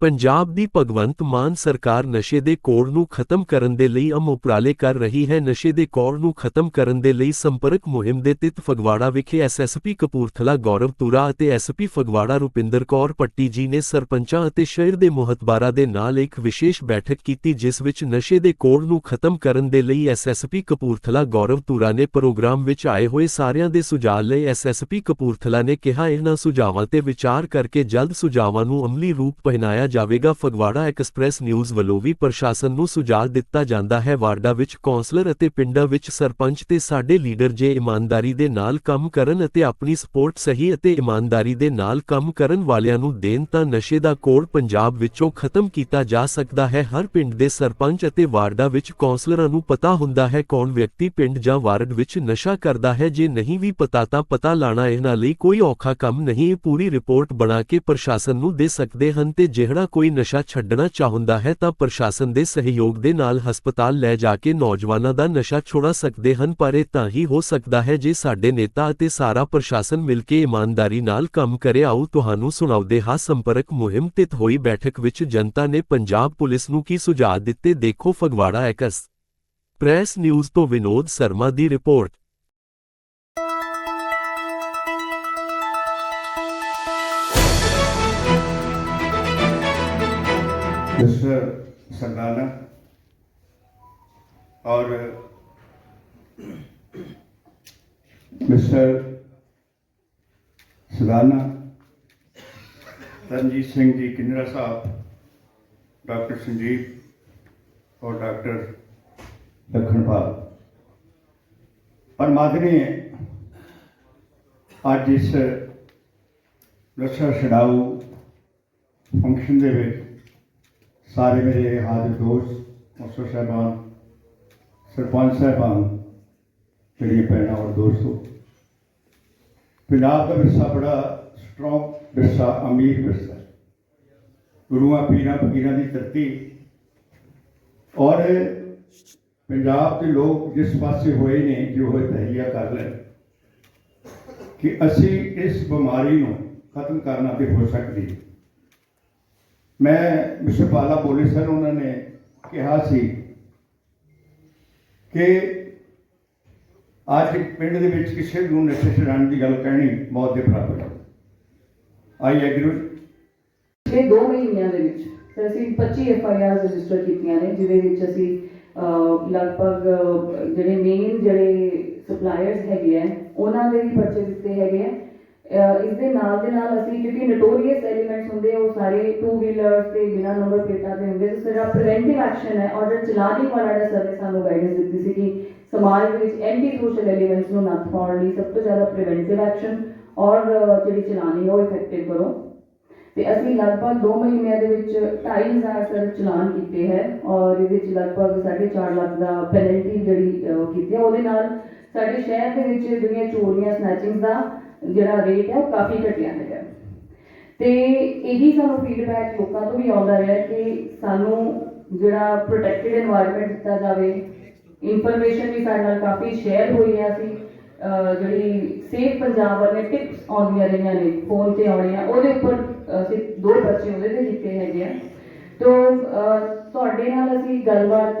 ਪੰਜਾਬ ਦੀ ਭਗਵੰਤ ਮਾਨ ਸਰਕਾਰ ਨਸ਼ੇ ਦੇ ਕੋੜ ਨੂੰ ਖਤਮ ਕਰਨ ਦੇ ਲਈ ਅਮ ਉਪਰਾਲੇ ਕਰ ਰਹੀ ਹੈ। ਨਸ਼ੇ ਦੇ ਕੋੜ ਨੂੰ ਖਤਮ ਕਰਨ ਦੇ ਲਈ ਸੰਪਰਕ ਮੁਹਿੰਮ ਦੇ ਤਹਿਤ ਫਗਵਾੜਾ ਵਿਖੇ ਐਸਐਸਪੀ ਕਪੂਰਥਲਾ ਗੌਰਵ ਤੁਰਾ ਅਤੇ ਐਸਪੀ ਫਗਵਾੜਾ ਰੁਪਿੰਦਰ ਕੌਰ ਪੱਟੀ ਜੀ ਨੇ ਸਰਪੰਚਾਂ ਅਤੇ ਸ਼ਹਿਰ ਦੇ ਮੁਹਤਬਾਰਾਂ ਦੇ ਨਾਲ ਇੱਕ ਵਿਸ਼ੇਸ਼ ਬੈਠਕ ਕੀਤੀ, ਜਿਸ ਵਿੱਚ ਨਸ਼ੇ ਦੇ ਕੋੜ ਨੂੰ ਖਤਮ ਕਰਨ ਦੇ ਲਈ ਐਸਐਸਪੀ ਕਪੂਰਥਲਾ ਗੌਰਵ ਤੁਰਾ ਨੇ ਪ੍ਰੋਗਰਾਮ ਵਿੱਚ ਆਏ ਹੋਏ ਸਾਰਿਆਂ ਦੇ ਸੁਝਾਅ ਲਏ। ਐਸਐਸਪੀ ਕਪੂਰਥਲਾ ਨੇ ਕਿਹਾ, ਇਹਨਾਂ ਸੁਝਾਵਾਂ ਤੇ ਵਿਚਾਰ ਕਰਕੇ ਜਲਦ ਸੁਝਾਵਾਂ ਨੂੰ ਅਮਲੀ ਰੂਪ ਪਹਿਨਾਇਆ ਜਾਵੇਗਾ। ਫਗਵਾੜਾ ਐਕਸਪ੍ਰੈਸ ਨਿਊਜ਼ ਵੱਲੋਂ ਵੀ ਪ੍ਰਸ਼ਾਸਨ ਨੂੰ ਸੁਝਾਅ ਦਿੱਤਾ ਜਾਂਦਾ ਹੈ, ਵਾਰਡਾ ਵਿੱਚ ਕੌਂਸਲਰ ਅਤੇ ਪਿੰਡਾਂ ਵਿੱਚ ਸਰਪੰਚ ਤੇ ਸਾਡੇ ਲੀਡਰ ਜੇ ਇਮਾਨਦਾਰੀ ਦੇ ਨਾਲ ਕੰਮ ਕਰਨ ਅਤੇ ਆਪਣੀ ਸਪੋਰਟ ਸਹੀ ਅਤੇ ਇਮਾਨਦਾਰੀ ਦੇ ਨਾਲ ਕੰਮ ਕਰਨ ਵਾਲਿਆਂ ਨੂੰ ਦੇਣ ਤਾਂ ਨਸ਼ੇ ਦਾ ਕੋੜ ਪੰਜਾਬ ਵਿੱਚੋਂ ਖਤਮ ਕੀਤਾ ਜਾ ਸਕਦਾ ਹੈ। ਹਰ ਪਿੰਡ ਦੇ ਸਰਪੰਚ ਅਤੇ ਵਾਰਡਾ ਵਿੱਚ ਕੌਂਸਲਰਾਂ ਨੂੰ ਪਤਾ ਹੁੰਦਾ ਹੈ ਕੌਣ ਵਿਅਕਤੀ ਪਿੰਡ ਜਾਂ ਵਾਰਡ ਵਿੱਚ ਨਸ਼ਾ ਕਰਦਾ ਹੈ। ਜੇ ਨਹੀਂ ਵੀ ਪਤਾ ਤਾਂ ਪਤਾ ਲਾਣਾ ਇਹਨਾਂ ਲਈ ਕੋਈ ਔਖਾ ਕੰਮ ਨਹੀਂ। ਇਹ ਪੂਰੀ ਰਿਪੋਰਟ ਬਣਾ ਕੇ ਪ੍ਰਸ਼ਾਸਨ ਨੂੰ ਦੇ ਸਕਦੇ ਹਨ ਤੇ ਜਿਹੜਾ ਕੋਈ ਨਸ਼ਾ ਛੱਡਣਾ ਚਾਹੁੰਦਾ ਹੈ ਤਾਂ ਪ੍ਰਸ਼ਾਸਨ ਦੇ ਸਹਿਯੋਗ ਦੇ ਨਾਲ ਹਸਪਤਾਲ ਲੈ ਜਾ ਕੇ ਨੌਜਵਾਨਾਂ ਦਾ ਨਸ਼ਾ ਛੁਡਾ ਸਕਦੇ ਹਨ, ਪਰ ਇਹ ਤਾਂ ਹੀ ਹੋ ਸਕਦਾ ਹੈ ਜੇ ਸਾਡੇ ਨੇਤਾ ਅਤੇ ਸਾਰਾ ਪ੍ਰਸ਼ਾਸਨ ਮਿਲ ਕੇ ਇਮਾਨਦਾਰੀ ਨਾਲ ਕੰਮ ਕਰੇ। ਆਓ ਤੁਹਾਨੂੰ ਸੁਣਾਉਂਦੇ ਹਾਂ ਸੰਪਰਕ ਮੁਹਿੰਮ ਤਿਤ ਹੋਈ ਬੈਠਕ ਵਿੱਚ ਜਨਤਾ ਨੇ ਪੰਜਾਬ ਪੁਲਿਸ ਨੂੰ ਕੀ ਸੁਝਾਅ ਦਿੱਤੇ। ਦੇਖੋ ਫਗਵਾੜਾ ਐਕਸ ਪ੍ਰੈਸ ਨਿਊਜ਼ ਤੋਂ ਵਿਨੋਦ ਸ਼ਰਮਾ ਦੀ ਰਿਪੋਰਟ। प्रोफेसर सरदाना और मिस्टर सदाना, रंजीत सिंह जी किन्नरा साहब, डॉक्टर संजीव और डॉक्टर लखनपाल। परमादनी अज इस नशा छड़ाऊ फ़ंक्शन के ਸਾਰੇ ਮੇਰੇ ਹਾਜ਼ਰ ਦੋਸਤ ਅਫਸਰ ਸਾਹਿਬਾਨ, ਸਰਪੰਚ ਸਾਹਿਬਾਨ, ਜਿਹੜੀਆਂ ਭੈਣਾਂ ਔਰ ਦੋਸਤੋ। ਪੰਜਾਬ ਦਾ ਵਿਰਸਾ ਬੜਾ ਸਟਰੋਂਗ ਵਿਰਸਾ, ਅਮੀਰ ਵਿਰਸਾ ਗੁਰੂਆਂ, ਪੀਰਾਂ, ਫਕੀਰਾਂ ਦੀ ਧਰਤੀ। ਔਰ ਪੰਜਾਬ ਦੇ ਲੋਕ ਜਿਸ ਪਾਸੇ ਹੋਏ ਨੇ, ਜੋ ਹੋਏ ਤਹਈਆ ਕਰ ਲੈਣ, ਕਿ ਅਸੀਂ ਇਸ ਬਿਮਾਰੀ ਨੂੰ ਖਤਮ ਕਰਨਾ ਤੇ ਹੋ ਸਕਦੀ ਹੈ। ਮੈਂ ਮਿਸਟਰ ਪਾਲਾ ਬੋਲੇ ਸਰ ਉਹਨਾਂ ਨੇ ਕਿਹਾ ਸੀ ਕਿ ਅੱਜ ਪਿੰਡ ਦੇ ਵਿੱਚ ਕਿਸੇ ਨੂੰ ਨਸ਼ੇ ਛਡਾਉਣ ਦੀ ਗੱਲ ਕਹਿਣੀ ਮੌਤ ਦੇ ਬਰਾਬਰ ਹੈ। ਆਈ ਐਗਰੀ ਪਿਛਲੇ 2 ਮਹੀਨਿਆਂ ਦੇ ਵਿੱਚ ਤੇ ਅਸੀਂ 25 ਐਫ ਆਈ ਆਰ ਰਜਿਸਟਰ ਕੀਤੀਆਂ ਨੇ, ਜਿਹਦੇ ਵਿੱਚ ਅਸੀਂ ਲਗਭਗ ਜਿਹੜੇ ਮੇਨ ਜਿਹੜੇ ਸਪਲਾਇਰਸ ਹੈਗੇ ਆ, ਉਹਨਾਂ ਦੇ ਵੀ ਪਰਚੇ ਦਿੱਤੇ ਹੈਗੇ ਆ। ਇਸ ਦੇ ਨਾਲ ਦੇ ਨਾਲ ਅਸੀਂ ਕਿਉਂਕਿ ਨੋਟੋਰੀਅਸ ਐਲੀਮੈਂਟਸ ਹੁੰਦੇ ਉਹ ਸਾਰੇ ਟੂ ਵੀਲਰਸ ਤੇ ਬਿਨਾਂ ਨੰਬਰ ਪਲੇਟਾਂ ਦੇ ਹੁੰਦੇ ਸੋ ਜਿਹੜਾ ਪ੍ਰੀਵੈਂਟਿਵ ਐਕਸ਼ਨ ਹੈ ਔਰ ਚਲਾਨੀ ਵਾਲਾ ਜਿਹੜਾ ਸਰਵੇ ਸਾਨੂੰ ਗਾਈਡੈਂਸ ਦਿੱਤੀ ਸੀ ਕਿ ਸਮਾਜ ਦੇ ਵਿੱਚ ਐਂਟੀ ਸੋਸ਼ਲ ਐਲੀਮੈਂਟਸ ਨੂੰ ਨੱਥ ਪਾਉਣ ਲਈ ਸਭ ਤੋਂ ਜ਼ਿਆਦਾ ਪ੍ਰੀਵੈਂਟਿਵ ਐਕਸ਼ਨ ਔਰ ਜਿਹੜੀ ਚਲਾਨੀ ਉਹ ਇਫੈਕਟਿਵ ਕਰੋ। ਤੇ ਅਸੀਂ ਲਗਭਗ 2 ਮਹੀਨਿਆਂ ਦੇ ਵਿੱਚ 2500 ਸਰ ਚਲਾਨ ਕੀਤੇ ਹੈ ਔਰ ਇਹਦੇ ਵਿੱਚ ਲਗਭਗ 4.5 ਲੱਖ ਦਾ ਪੈਨਲਟੀ ਜਿਹੜੀ ਕੀਤੀ ਹੈ। ਉਹਦੇ ਨਾਲ ਸਾਡੇ ਸ਼ਹਿਰ ਦੇ ਵਿੱਚ ਜਿਹੜੀਆਂ ਚੋਰੀਆਂ ਸਨੈਚਿੰਗ ਦਾ ਜਿਹੜਾ ਰੇਟ ਹੈ ਉਹ ਕਾਫੀ ਘਟਿਆ ਹੈਗਾ। ਤੇ ਇਹੀ ਸਾਨੂੰ ਫੀਡਬੈਕ ਲੋਕਾਂ ਤੋਂ ਵੀ ਆਉਂਦਾ ਰਿਹਾ ਕਿ ਸਾਨੂੰ ਜਿਹੜਾ ਪ੍ਰੋਟੈਕਟਿਡ এনवायरमेंट ਦਿੱਤਾ ਜਾਵੇ। ਇਨਫੋਰਮੇਸ਼ਨ ਵੀ ਸਾਡੇ ਨਾਲ ਕਾਫੀ ਸ਼ੇਅਰ ਹੋਈ ਹੈ ਅਸੀਂ ਜਿਹੜੀ ਸੇਫ ਪੰਜਾਬ ਵਾਲੇ ਟਿਪਸ ਆਉਂਦੀਆਂ ਰਹੀਆਂ ਨੇ ਫੋਨ ਤੇ ਆਉਣੀਆਂ, ਉਹਦੇ ਉੱਪਰ ਅਸੀਂ ਦੋ ਬੱਚੇ ਉਹਦੇ ਤੇ ਕੀਤੇ ਹੈਗੇ ਆ। ਤੋ ਤੁਹਾਡੇ ਨਾਲ ਅਸੀਂ ਗੱਲਬਾਤ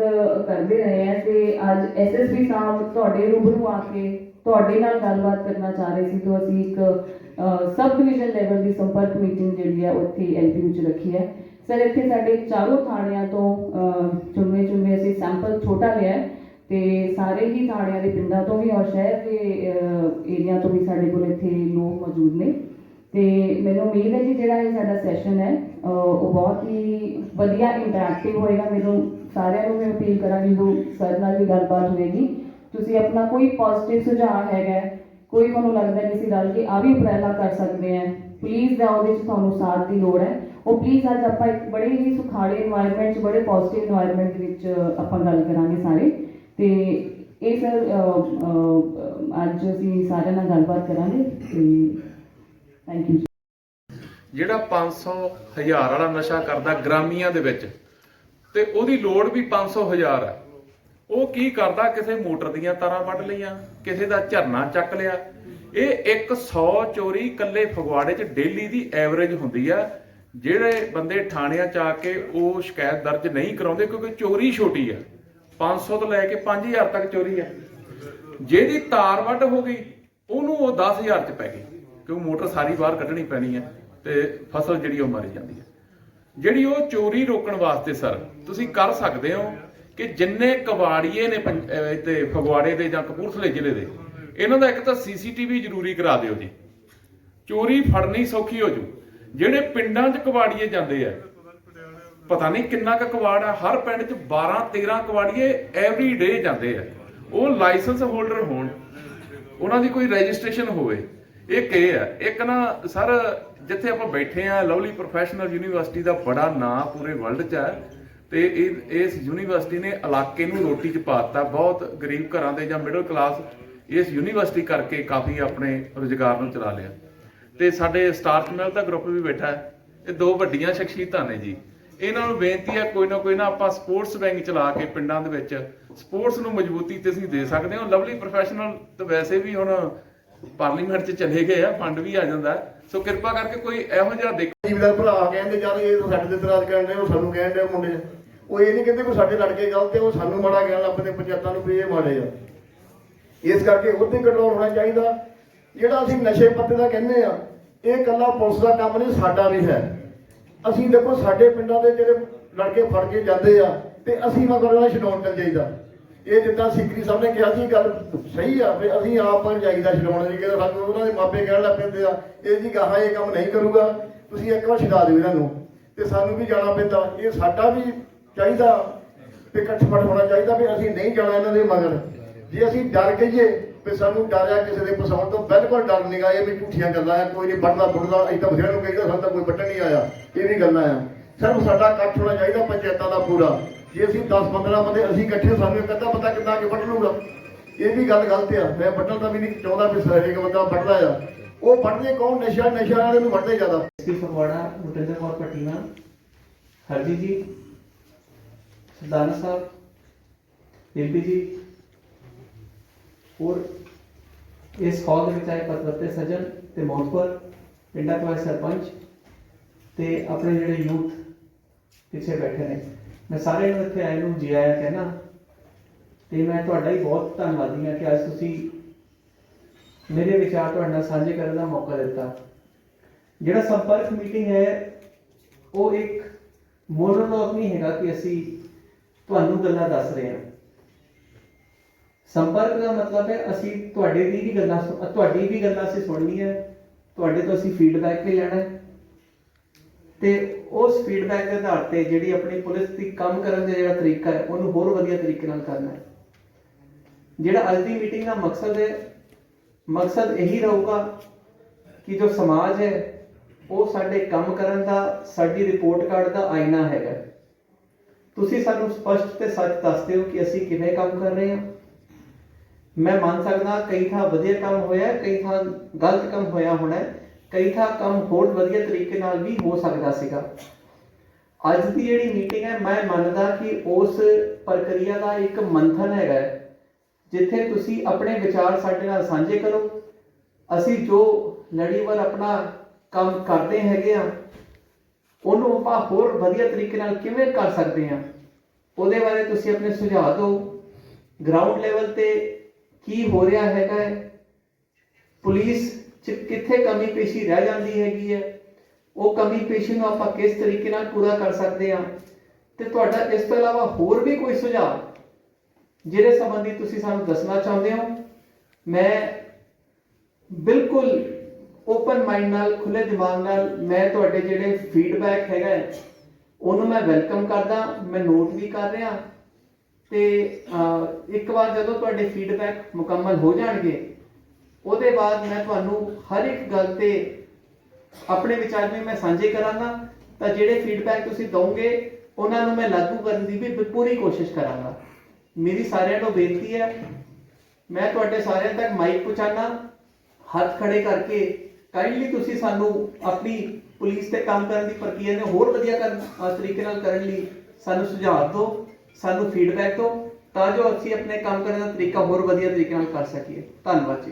ਕਰਦੇ ਰਹੇ ਆ ਤੇ ਅੱਜ ਐਸਐਸਬੀ ਸਾਹਿਬ ਤੁਹਾਡੇ ਰੂਬਰੂ ਆ ਕੇ ਤੁਹਾਡੇ ਨਾਲ ਗੱਲਬਾਤ ਕਰਨਾ ਚਾਹ ਰਹੇ ਸੀ, ਤੋਂ ਅਸੀਂ ਇੱਕ ਸਬ ਡਿਵੀਜ਼ਨ ਲੈਵਲ ਦੀ ਸੰਪਰਕ ਮੀਟਿੰਗ ਜਿਹੜੀ ਹੈ ਉੱਥੇ ਐਲਪੀ ਵਿੱਚ ਰੱਖੀ ਹੈ। ਸਰ ਇੱਥੇ ਸਾਡੇ ਚਾਰੋਂ ਥਾਣਿਆਂ ਤੋਂ ਚੁਣਵੇਂ ਚੁਣਵੇਂ ਅਸੀਂ ਸੈਂਪਲ ਛੋਟਾ ਲਿਆ ਹੈ ਤੇ ਸਾਰੇ ਹੀ ਥਾਣਿਆਂ ਦੇ ਪਿੰਡਾਂ ਤੋਂ ਵੀ ਔਰ ਸ਼ਹਿਰ ਦੇ ਏਰੀਆ ਤੋਂ ਵੀ ਸਾਡੇ ਕੋਲ ਇੱਥੇ ਲੋਕ ਮੌਜੂਦ ਨੇ। ਤੇ ਮੈਨੂੰ ਉਮੀਦ ਹੈ ਕਿ ਜਿਹੜਾ ਇਹ ਸਾਡਾ ਸੈਸ਼ਨ ਹੈ ਉਹ ਬਹੁਤ ਹੀ ਵਧੀਆ ਇੰਟਰੈਕਟਿਵ ਹੋਏਗਾ। ਮੈਨੂੰ ਸਾਰਿਆਂ ਨੂੰ ਮੈਂ ਅਪੀਲ ਕਰਾਂਗੀ ਜੋ ਸਰ ਨਾਲ ਵੀ ਗੱਲਬਾਤ ਹੋਏਗੀ। ਤੁਸੀਂ ਆਪਣਾ ਕੋਈ ਪੋਜ਼ਿਟਿਵ ਸੁਝਾਅ ਹੈਗਾ ਕੋਈ ਤੁਹਾਨੂੰ ਲੱਗਦਾ ਕਿਸੇ ਗੱਲ ਕਿ ਆ ਵੀ ਉਪਰਾਲਾ ਕਰ ਸਕਦੇ ਆ ਪਲੀਜ਼ ਦਾ ਉਹਦੇ 'ਚ ਤੁਹਾਨੂੰ ਸਾਥ ਦੀ ਲੋੜ ਹੈ। ਉਹ ਪਲੀਜ਼ ਅੱਜ ਆਪਾਂ ਇੱਕ ਬੜੇ ਹੀ ਸੁਖਾਲੇ এনवायरमेंट 'ਚ, ਬੜੇ ਪੋਜ਼ਿਟਿਵ এনवायरमेंट ਦੇ ਵਿੱਚ ਆਪਾਂ ਗੱਲ ਕਰਾਂਗੇ ਸਾਰੇ। ਤੇ ਇਹ ਸਰ ਅੱਜ ਅਸੀਂ ਸਾਰਿਆਂ ਨਾਲ ਗੱਲਬਾਤ ਕਰਾਂਗੇ ਤੇ ਥੈਂਕ ਯੂ ਜਿਹੜਾ ਪੰਜ ਸੌ ਹਜ਼ਾਰ ਵਾਲਾ ਨਸ਼ਾ ਕਰਦਾ ਗ੍ਰਾਮੀਆਂ ਦੇ ਵਿੱਚ, ਤੇ ਉਹਦੀ ਲੋੜ ਵੀ ਪੰਜ ਸੌ ਹਜ਼ਾਰ ਹੈ। ਉਹ ਕੀ ਕਰਦਾ? ਕਿਸੇ ਮੋਟਰ ਦੀਆਂ ਤਾਰਾਂ ਵੱਢ ਲਈਆਂ, ਕਿਸੇ ਦਾ ਝਰਨਾ ਚੱਕ ਲਿਆ। ਇਹ 100 ਚੋਰੀ ਇਕੱਲੇ ਫਗਵਾੜੇ 'ਚ ਡੇਲੀ ਦੀ ਐਵਰੇਜ ਹੁੰਦੀ ਆ। ਜਿਹੜੇ ਬੰਦੇ ਥਾਣਿਆਂ ਚ ਆ ਕੇ ਉਹ ਸ਼ਿਕਾਇਤ ਦਰਜ ਨਹੀਂ ਕਰਾਉਂਦੇ, ਕਿਉਂਕਿ ਚੋਰੀ ਛੋਟੀ ਆ। 500 ਤੋਂ ਲੈ ਕੇ 5000 ਤੱਕ ਚੋਰੀ ਆ। ਜਿਹਦੀ ਤਾਰ ਵੱਢ ਹੋ ਗਈ, ਉਹਨੂੰ ਉਹ 10000 ਚ ਪੈ ਗਈ ਕਿਉਂ ਮੋਟਰ ਸਾਰੀ ਬਾਹਰ ਕੱਢਣੀ ਪੈਣੀ ਹੈ ਤੇ ਫਸਲ ਜਿਹੜੀ ਉਹ ਮਰ ਜਾਂਦੀ ਹੈ ਜਿਹੜੀ ਉਹ ਚੋਰੀ ਰੋਕਣ ਵਾਸਤੇ, ਸਰ, ਤੁਸੀਂ ਕਰ ਸਕਦੇ ਹੋ। ਕਿ ਜਿੰਨੇ ਕਬਾੜੀਏ ਨੇ ਪੰਜ- ਤੇ ਫਗਵਾੜੇ ਦੇ ਜਾਂ ਕਪੂਰਥਲੇ ਜ਼ਿਲ੍ਹੇ ਦੇ, ਇਹਨਾਂ ਦਾ ਇੱਕ ਤਾਂ ਸੀਸੀਟੀਵੀ ਜ਼ਰੂਰੀ ਕਰਾ ਦਿਓ ਜੀ। ਚੋਰੀ ਫੜਨੀ ਸੌਖੀ ਹੋ ਜੂ। ਜਿਹੜੇ ਪਿੰਡਾਂ 'ਚ ਕਬਾੜੀਏ ਜਾਂਦੇ ਆ, ਪਤਾ ਨਹੀਂ ਕਿੰਨਾ ਕੁ ਕਬਾੜ ਆ, ਹਰ ਪਿੰਡ 'ਚ 12 13 ਕਬਾੜੀਏ ਐਵਰੀ ਡੇ ਜਾਂਦੇ ਆ। ਉਹ ਲਾਇਸੈਂਸ ਹੋਲਡਰ ਹੋਣ, ਉਹਨਾਂ ਦੀ ਕੋਈ ਰਜਿਸਟ੍ਰੇਸ਼ਨ ਹੋਵੇ। ਇਹ ਇਹ ਆ, ਇੱਕ ਨਾ ਸਰ, ਜਿੱਥੇ ਆਪਾਂ ਬੈਠੇ ਆ, ਲਵਲੀ ਪ੍ਰੋਫੈਸ਼ਨਲ ਯੂਨੀਵਰਸਿਟੀ ਦਾ ਬੜਾ ਨਾਂ ਪੂਰੇ ਵਰਲਡ 'ਚ ਹੈ ਤੇ ਇਹ, ਇਸ ਯੂਨੀਵਰਸਿਟੀ ਨੇ ਇਲਾਕੇ ਨੂੰ ਰੋਟੀ 'ਚ ਪਾਤਾ। ਬਹੁਤ ਗਰੀਬ ਘਰਾਂ ਦੇ ਜਾਂ ਮਿਡਲ ਕਲਾਸ ਇਸ ਯੂਨੀਵਰਸਿਟੀ ਕਰਕੇ ਕਾਫੀ ਆਪਣੇ ਰੁਜ਼ਗਾਰ ਨੂੰ ਚਲਾ ਲਿਆ। ਤੇ ਸਾਡੇ ਸਟਾਰਚ ਮਿਲ ਦਾ ਗਰੁੱਪ ਵੀ ਬੈਠਾ ਹੈ। ਇਹ ਦੋ ਵੱਡੀਆਂ ਸ਼ਖਸੀਅਤਾਂ ਨੇ ਜੀ। ਇਹਨਾਂ ਨੂੰ ਬੇਨਤੀ ਹੈ, ਕੋਈ ਨਾ ਕੋਈ ਨਾ ਆਪਾਂ ਸਪੋਰਟਸ ਬੈਂਕ ਚਲਾ ਕੇ ਪਿੰਡਾਂ ਦੇ ਵਿੱਚ ਸਪੋਰਟਸ ਨੂੰ ਮਜ਼ਬੂਤੀ ਤੇ ਅਸੀਂ ਦੇ ਸਕਦੇ ਹਾਂ। ਲਵਲੀ ਪ੍ਰੋਫੈਸ਼ਨਲ ਤਾਂ ਵੈਸੇ ਵੀ ਹੁਣ ਪਾਰਲੀਮੈਂਟ 'ਚ ਚਲੇ ਗਏ ਆ, ਫੰਡ ਵੀ ਆ ਜਾਂਦਾ। ਸੋ ਕਿਰਪਾ ਕਰਕੇ ਕੋਈ ਇਹੋ ਜਿਹਾ ਦੇਖ ਜ਼ਿਮੀਦਾਰ ਭਰਾ ਕਹਿੰਦੇ ਯਾਰ ਇਹ ਸਾਡੇ ਤੇ ਇਤਰਾਜ਼ ਕਰਨ ਦੇ ਉਹ ਸਾਨੂੰ ਕਹਿਣ ਦੇ ਮੁੰਡੇ। ਉਹ ਇਹ ਨਹੀਂ ਕਹਿੰਦੇ ਕਿ ਸਾਡੇ ਲੜਕੇ ਗਲਤ ਹੈ, ਉਹ ਸਾਨੂੰ ਮਾੜਾ ਕਹਿਣ ਲੱਗ ਪੰਚਾਇਤਾਂ ਨੂੰ ਵੀ ਇਹ ਮਾੜੇ ਆ। ਇਸ ਕਰਕੇ ਉਹਦੇ ਕੰਟਰੋਲ ਹੋਣਾ ਚਾਹੀਦਾ। ਜਿਹੜਾ ਅਸੀਂ ਨਸ਼ੇ ਪੱਤੇ ਦਾ ਕਹਿੰਦੇ ਆ, ਇਹ ਕੱਲਾ ਪੁਲਿਸ ਦਾ ਕੰਮ ਨਹੀਂ, ਸਾਡਾ ਵੀ ਹੈ। ਅਸੀਂ ਦੇਖੋ, ਸਾਡੇ ਪਿੰਡਾਂ ਦੇ ਜਿਹੜੇ ਲੜਕੇ ਫੜ ਕੇ ਜਾਂਦੇ ਆ, ਤੇ ਅਸੀਂ ਮਗਰ ਉਹਨਾਂ ਛਡਾਉਣ ਚੱਲ ਜਾਈਦਾ। ਇਹ ਜਿੱਦਾਂ ਸਿੱਕਰੀ ਸਾਹਿਬ ਨੇ ਕਿਹਾ ਸੀ ਗੱਲ ਸਹੀ ਆ, ਵੀ ਅਸੀਂ ਆਪ ਨੂੰ ਜਾਈਦਾ ਛਡਾਉਣ ਜੀ ਕਿ ਸਾਨੂੰ ਉਹਨਾਂ ਦੇ ਮਾਪੇ ਕਹਿਣ ਲੱਗ ਪੈਂਦੇ ਆ, ਇਹ ਜੀ ਗਾਹਾਂ ਇਹ ਕੰਮ ਨਹੀਂ ਕਰੂਗਾ, ਤੁਸੀਂ ਇੱਕ ਵਾਰ ਛਡਾ ਦਿਓ ਇਹਨਾਂ ਨੂੰ, ਤੇ ਸਾਨੂੰ ਵੀ ਜਾਣਾ ਪੈਂਦਾ, ਇਹ ਸਾਡਾ ਵੀ ਚਾਹੀਦਾ, ਵੀ ਇਕੱਠਪਟ ਹੋਣਾ ਚਾਹੀਦਾ ਵੀ ਅਸੀਂ ਨਹੀਂ ਜਾਣਾ ਇਹਨਾਂ ਦੇ ਮਗਰ। ਜੇ ਅਸੀਂ ਡਰ ਗਈਏ, ਵੀ ਸਾਨੂੰ ਡਰਿਆ ਕਿਸੇ ਦੇ ਫਸਾਉਣ ਤੋਂ, ਬਿਲਕੁਲ ਡਰ ਨਹੀਂ ਇਹ ਵੀ ਝੂਠੀਆਂ ਗੱਲਾਂ ਆ, ਕੋਈ ਨਹੀਂ ਬਣਦਾ ਬੁੱਢਦਾ ਅਸੀਂ ਤਾਂ ਨੂੰ ਕਹੀਦਾ, ਸਾਨੂੰ ਤਾਂ ਕੋਈ ਵੱਟਣ ਨਹੀਂ ਆਇਆ, ਇਹ ਵੀ ਗੱਲਾਂ ਆ। ਸਿਰਫ ਸਾਡਾ ਇਕੱਠ ਹੋਣਾ ਚਾਹੀਦਾ ਪੰਚਾਇਤਾਂ ਦਾ ਪੂਰਾ। ਜੇ ਅਸੀਂ 10 15 ਬੰਦੇ ਅਸੀਂ ਇਕੱਠੇ ਸਾਨੂੰ ਇੱਕ ਅੱਧਾ ਪਤਾ ਕਿੱਦਾਂ ਅੱਗੇ ਵੱਢ ਲੂਗਾ ਇਹ ਵੀ ਗੱਲ ਗਲਤ ਆ। ਮੈਂ ਵੱਢਣ ਦਾ ਵੀ ਨਹੀਂ ਚਾਹੁੰਦਾ ਵੀ ਹਰੇਕ ਬੰਦਾ ਵੱਢਦਾ ਆ। ਉਹ ਵੱਢਦੇ ਕੌਣ? ਨਸ਼ਾ ਨਸ਼ਾ ਵਾਲੇ ਨੂੰ ਵੱਢਦੇ ਜ਼ਿਆਦਾ। ਐਸਪੀ ਫਗਵਾੜਾ ਮੁਟਿੰਦਰ ਕੌਰ ਪਟੀਨਾ ਹਰਜੀ ਜੀ ਸਦਾਨ ਸਾਹਿਬ ਐਮਪੀ ਜੀ, ਹੋਰ ਇਸ ਹਾਲ ਦੇ ਵਿੱਚ ਆਏ ਪਤਵਤੇ ਸਜਣ ਤੇ ਮੌਤਪੁਰ ਪਿੰਡਾਂ ਤੋਂ ਸਰਪੰਚ ਤੇ ਆਪਣੇ ਜਿਹੜੇ ਯੂਥ ਪਿੱਛੇ ਬੈਠੇ ਨੇ। ਮੈਂ ਸਾਰਿਆਂ ਨੂੰ ਇੱਥੇ ਆਏ ਨੂੰ ਜੀ ਆਇਆ ਕਹਿਣਾ ਤੇ ਮੈਂ ਤੁਹਾਡਾ ਹੀ ਬਹੁਤ ਧੰਨਵਾਦੀ ਹਾਂ ਕਿ ਅੱਜ ਤੁਸੀਂ ਮੇਰੇ ਵਿਚਾਰ ਤੁਹਾਡੇ ਨਾਲ ਸਾਂਝੇ ਕਰਨ ਦਾ ਮੌਕਾ ਦਿੱਤਾ। ਜਿਹੜਾ ਸੰਪਰਕ ਮੀਟਿੰਗ ਹੈ, ਉਹ ਇੱਕ ਮੋਨੋਲੋਗ ਨਹੀਂ ਹੈਗਾ ਕਿ ਅਸੀਂ ਤੁਹਾਨੂੰ ਗੱਲਾਂ ਦੱਸ ਰਹੇ ਹਾਂ। ਸੰਪਰਕ ਦਾ ਮਤਲਬ ਹੈ ਅਸੀਂ ਤੁਹਾਡੇ ਦੀ ਵੀ ਗੱਲਾਂ ਸੁ- ਤੁਹਾਡੀ ਵੀ ਗੱਲਾਂ ਅਸੀਂ ਸੁਣਨੀ ਹੈ ਤੁਹਾਡੇ ਤੋਂ ਅਸੀਂ ਫੀਡਬੈਕ ਵੀ ਲੈਣਾ ਹੈ। ਤੇ ਉਸ ਫੀਡਬੈਕ ਦੇ ਆਧਾਰ ਤੇ ਜਿਹੜੀ ਆਪਣੀ ਪੁਲਿਸ ਦੀ ਕੰਮ ਕਰਨ ਦਾ ਜਿਹੜਾ ਤਰੀਕਾ ਹੈ, ਉਹਨੂੰ ਹੋਰ ਵਧੀਆ ਤਰੀਕੇ ਨਾਲ ਕਰਨਾ ਹੈ। ਜਿਹੜਾ ਅੱਜ ਦੀ ਮੀਟਿੰਗ ਦਾ ਮਕਸਦ ਹੈ, ਮਕਸਦ ਇਹੀ ਰਹੂਗਾ ਕਿ ਜੋ ਸਮਾਜ ਹੈ, ਉਹ ਸਾਡੇ ਕੰਮ ਕਰਨ ਦਾ, ਸਾਡੀ ਰਿਪੋਰਟ ਕਾਰਡ ਦਾ ਆਇਨਾ ਹੈਗਾ ਤੁਸੀਂ ਸਾਨੂੰ ਸਪਸ਼ਟ ਤੇ ਸੱਚ ਦੱਸਦੇ ਹੋ ਕਿ ਅਸੀਂ ਕਿਵੇਂ ਕੰਮ ਕਰ ਰਹੇ ਹਾਂ। ਮੈਂ ਮੰਨ ਸਕਦਾ ਕਈ ਥਾਂ ਵਧੀਆ ਕੰਮ ਹੋਇਆ, ਕਈ ਥਾਂ ਗਲਤ ਕੰਮ ਹੋਇਆ ਹੋਣਾ ਕਈ ਥਾਂ ਕੰਮ ਹੋਰ ਵਧੀਆ ਤਰੀਕੇ ਨਾਲ ਵੀ ਹੋ ਸਕਦਾ ਸੀਗਾ। ਅੱਜ ਦੀ ਜਿਹੜੀ ਮੀਟਿੰਗ ਹੈ, ਮੈਂ ਮੰਨਦਾ ਕਿ ਉਸ ਪ੍ਰਕਿਰਿਆ ਦਾ ਇੱਕ ਮੰਥਨ ਹੈਗਾ ਜਿੱਥੇ ਤੁਸੀਂ ਆਪਣੇ ਵਿਚਾਰ ਸਾਡੇ ਨਾਲ ਸਾਂਝੇ ਕਰੋ। ਅਸੀਂ ਜੋ ਲੜੀਵਾਰ ਆਪਣਾ ਕੰਮ ਕਰਦੇ ਹੈਗੇ ਆ ਉਹਨੂੰ ਆਪਾਂ ਹੋਰ ਵਧੀਆ ਤਰੀਕੇ ਨਾਲ ਕਿਵੇਂ ਕਰ ਸਕਦੇ ਆ ਉਹਦੇ ਬਾਰੇ ਤੁਸੀਂ ਆਪਣੇ ਸੁਝਾਅ ਦਿਓ। ਗਰਾਊਂਡ ਲੈਵਲ ਤੇ ਕੀ ਹੋ ਰਿਹਾ ਹੈਗਾ ਹੈ, ਪੁਲਿਸ ਕਿੱਥੇ ਕਮੀ ਪੇਸ਼ੀ ਰਹਿ ਜਾਂਦੀ ਹੈਗੀ ਹੈ ਉਹ ਕਮੀ ਪੇਸ਼ੀ ਨੂੰ ਆਪਾਂ ਕਿਸ ਤਰੀਕੇ ਨਾਲ ਪੂਰਾ ਕਰ ਸਕਦੇ ਆ ਤੇ ਤੁਹਾਡਾ ਇਸ ਤੋਂ ਇਲਾਵਾ ਹੋਰ ਵੀ ਕੋਈ ਸੁਝਾਅ ਜਿਹਦੇ ਸੰਬੰਧੀ ਤੁਸੀਂ ਸਾਨੂੰ ਦੱਸਣਾ ਚਾਹੁੰਦੇ ਹੋ? ਮੈਂ ਬਿਲਕੁਲ ਓਪਨ ਮਾਈਂਡ ਨਾਲ ਖੁੱਲੇ ਦਿਮਾਗ ਨਾਲ ਮੈਂ ਤੁਹਾਡੇ ਜਿਹੜੇ ਫੀਡਬੈਕ ਹੈਗਾ ਹੈ, ਉਹਨੂੰ ਮੈਂ ਵੈਲਕਮ ਕਰਦਾ ਮੈਂ ਨੋਟ ਵੀ ਕਰ ਰਿਹਾ ਤੇ ਅਹ, ਇੱਕ ਵਾਰ ਜਦੋਂ ਤੁਹਾਡੇ ਫੀਡਬੈਕ ਮੁਕੰਮਲ ਹੋ ਜਾਣਗੇ ਉਹਦੇ ਬਾਅਦ ਮੈਂ ਤੁਹਾਨੂੰ ਹਰ ਇੱਕ ਗੱਲ ਤੇ ਆਪਣੇ ਵਿਚਾਰ ਵੀ ਮੈਂ ਸਾਂਝੇ ਕਰਾਂਗਾ, ਤਾਂ ਜਿਹੜੇ ਫੀਡਬੈਕ ਤੁਸੀਂ ਦਵੋਗੇ ਉਹਨਾਂ ਨੂੰ ਮੈਂ ਲਾਗੂ ਕਰਨ ਦੀ ਵੀ ਪੂਰੀ ਕੋਸ਼ਿਸ਼ ਕਰਾਂਗਾ। ਮੇਰੀ ਸਾਰਿਆਂ ਨੂੰ ਬੇਨਤੀ ਹੈ, ਮੈਂ ਤੁਹਾਡੇ ਸਾਰਿਆਂ ਤੱਕ ਮਾਈਕ ਪਹੁੰਚਾਣਾ, ਹੱਥ ਖੜੇ ਕਰਕੇ ਕਾਈਂਡਲੀ ਤੁਸੀਂ ਸਾਨੂੰ ਆਪਣੀ ਪੁਲਿਸ ਤੇ ਕੰਮ ਕਰਨ ਦੀ ਪ੍ਰਕਿਰਿਆ ਨੂੰ ਹੋਰ ਵਧੀਆ ਕਰਨ ਤਰੀਕੇ ਨਾਲ ਕਰਨ ਲਈ ਸਾਨੂੰ ਸੁਝਾਅ ਦਿਓ, ਸਾਨੂੰ ਫੀਡਬੈਕ ਦਿਓ, ਤਾਂ ਜੋ ਅਸੀਂ ਆਪਣੇ ਕੰਮ ਕਰਨ ਦਾ ਤਰੀਕਾ ਹੋਰ ਵਧੀਆ ਤਰੀਕੇ ਨਾਲ ਕਰ ਸਕੀਏ। ਧੰਨਵਾਦ ਜੀ।